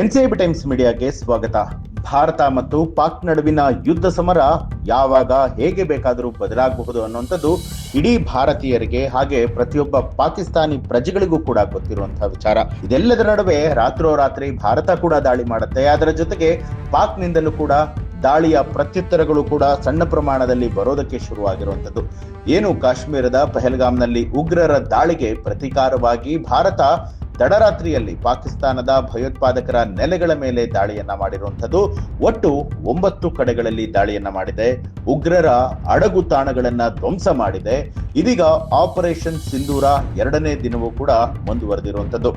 NCIB times ಮೀಡಿಯಾಗೆ ಸ್ವಾಗತ. ಭಾರತ ಮತ್ತು ಪಾಕ್ ನಡುವಿನ ಯುದ್ಧ ಸಮರ ಯಾವಾಗ ಹೇಗೆ ಬೇಕಾದರೂ ಬದಲಾಗಬಹುದು ಅನ್ನುವಂಥದ್ದು ಇಡೀ ಭಾರತೀಯರಿಗೆ ಹಾಗೆ ಪ್ರತಿಯೊಬ್ಬ ಪಾಕಿಸ್ತಾನಿ ಪ್ರಜೆಗಳಿಗೂ ಕೂಡ ಗೊತ್ತಿರುವಂತಹ ವಿಚಾರ. ಇದೆಲ್ಲದರ ನಡುವೆ ರಾತ್ರೋರಾತ್ರಿ ಭಾರತ ಕೂಡ ದಾಳಿ ಮಾಡುತ್ತೆ. ಅದರ ಜೊತೆಗೆ ಪಾಕ್ನಿಂದಲೂ ಕೂಡ ದಾಳಿಯ ಪ್ರತ್ಯುತ್ತರಗಳು ಕೂಡ ಸಣ್ಣ ಪ್ರಮಾಣದಲ್ಲಿ ಬರೋದಕ್ಕೆ ಶುರುವಾಗಿರುವಂಥದ್ದು. ಏನು ಕಾಶ್ಮೀರದ ಪಹಲ್ಗಾಮ್ನಲ್ಲಿ ಉಗ್ರರ ದಾಳಿಗೆ ಪ್ರತೀಕಾರವಾಗಿ ಭಾರತ ತಡರಾತ್ರಿಯಲ್ಲಿ ಪಾಕಿಸ್ತಾನದ ಭಯೋತ್ಪಾದಕರ ನೆಲೆಗಳ ಮೇಲೆ ದಾಳಿಯನ್ನ ಮಾಡಿರುವಂಥದ್ದು. ಒಟ್ಟು ಒಂಬತ್ತು ಕಡೆಗಳಲ್ಲಿ ದಾಳಿಯನ್ನ ಮಾಡಿದೆ. ಉಗ್ರರ ಅಡಗು ತಾಣಗಳನ್ನ ಧ್ವಂಸ ಮಾಡಿದೆ. ಇದೀಗ ಆಪರೇಷನ್ ಸಿಂಧೂರ ಎರಡನೇ ದಿನವೂ ಕೂಡ ಮುಂದುವರೆದಿರುವಂಥದ್ದು.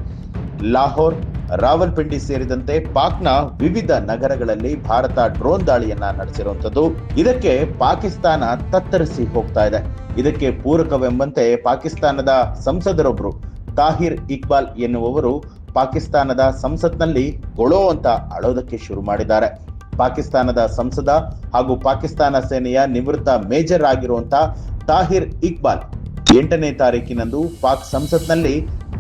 ಲಾಹೋರ್, ರಾವಲ್ಪಿಂಡಿ ಸೇರಿದಂತೆ ಪಾಕ್ನ ವಿವಿಧ ನಗರಗಳಲ್ಲಿ ಭಾರತ ಡ್ರೋನ್ ದಾಳಿಯನ್ನ ನಡೆಸಿರುವಂಥದ್ದು. ಇದಕ್ಕೆ ಪಾಕಿಸ್ತಾನ ತತ್ತರಿಸಿ ಹೋಗ್ತಾ ಇದೆ. ಇದಕ್ಕೆ ಪೂರಕವೆಂಬಂತೆ ಪಾಕಿಸ್ತಾನದ ಸಂಸದರೊಬ್ಬರು ತಾಹಿರ್ ಇಕ್ಬಾಲ್ ಎನ್ನುವವರು ಪಾಕಿಸ್ತಾನದ ಸಂಸತ್ನಲ್ಲಿ ಗೊಳೋ ಅಂತ ಅಳೋದಕ್ಕೆ ಶುರು ಮಾಡಿದ್ದಾರೆ. ಪಾಕಿಸ್ತಾನದ ಸಂಸದ ಹಾಗೂ ಪಾಕಿಸ್ತಾನ ಸೇನೆಯ ನಿವೃತ್ತ ಮೇಜರ್ ಆಗಿರುವಂತ ತಾಹಿರ್ ಇಕ್ಬಾಲ್ ಎಂಟನೇ ತಾರೀಕಿನಂದು ಪಾಕ್ ಸಂಸತ್ನಲ್ಲಿ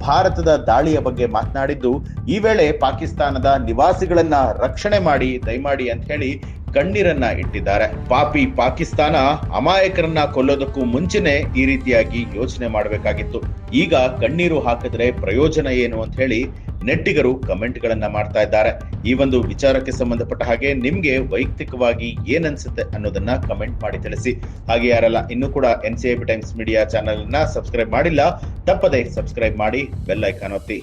ಭಾರತದ ದಾಳಿಯ ಬಗ್ಗೆ ಮಾತನಾಡಿದ್ದು, ಈ ವೇಳೆ ಪಾಕಿಸ್ತಾನದ ನಿವಾಸಿಗಳನ್ನ ರಕ್ಷಣೆ ಮಾಡಿ, ದಯಮಾಡಿ ಅಂತ ಹೇಳಿ ಕಣ್ಣೀರನ್ನ ಇಟ್ಟಿದ್ದಾರೆ. ಪಾಪಿ ಪಾಕಿಸ್ತಾನ ಅಮಾಯಕರನ್ನ ಕೊಲ್ಲೋದಕ್ಕೂ ಮುಂಚೆನೆ ಈ ರೀತಿಯಾಗಿ ಯೋಚನೆ ಮಾಡಬೇಕಾಗಿತ್ತು. ಈಗ ಕಣ್ಣೀರು ಹಾಕಿದ್ರೆ ಪ್ರಯೋಜನ ಏನು ಅಂತ ಹೇಳಿ ನೆಟ್ಟಿಗರು ಕಮೆಂಟ್ ಗಳನ್ನ ಮಾಡ್ತಾ ಇದ್ದಾರೆ. ಈ ಒಂದು ವಿಚಾರಕ್ಕೆ ಸಂಬಂಧಪಟ್ಟ ಹಾಗೆ ನಿಮ್ಗೆ ವೈಯಕ್ತಿಕವಾಗಿ ಏನ್ ಅನ್ಸುತ್ತೆ ಅನ್ನೋದನ್ನ ಕಮೆಂಟ್ ಮಾಡಿ ತಿಳಿಸಿ. ಹಾಗೆ ಯಾರೆಲ್ಲ, ಇನ್ನೂ ಕೂಡ N C times media channel subscribe ಮಾಡಿಲ್ಲ, ತಪ್ಪದೆ ಸಬ್ಸ್ಕ್ರೈಬ್ ಮಾಡಿ ಬೆಲ್ ಐಕಾನ್ ಒತ್ತಿ.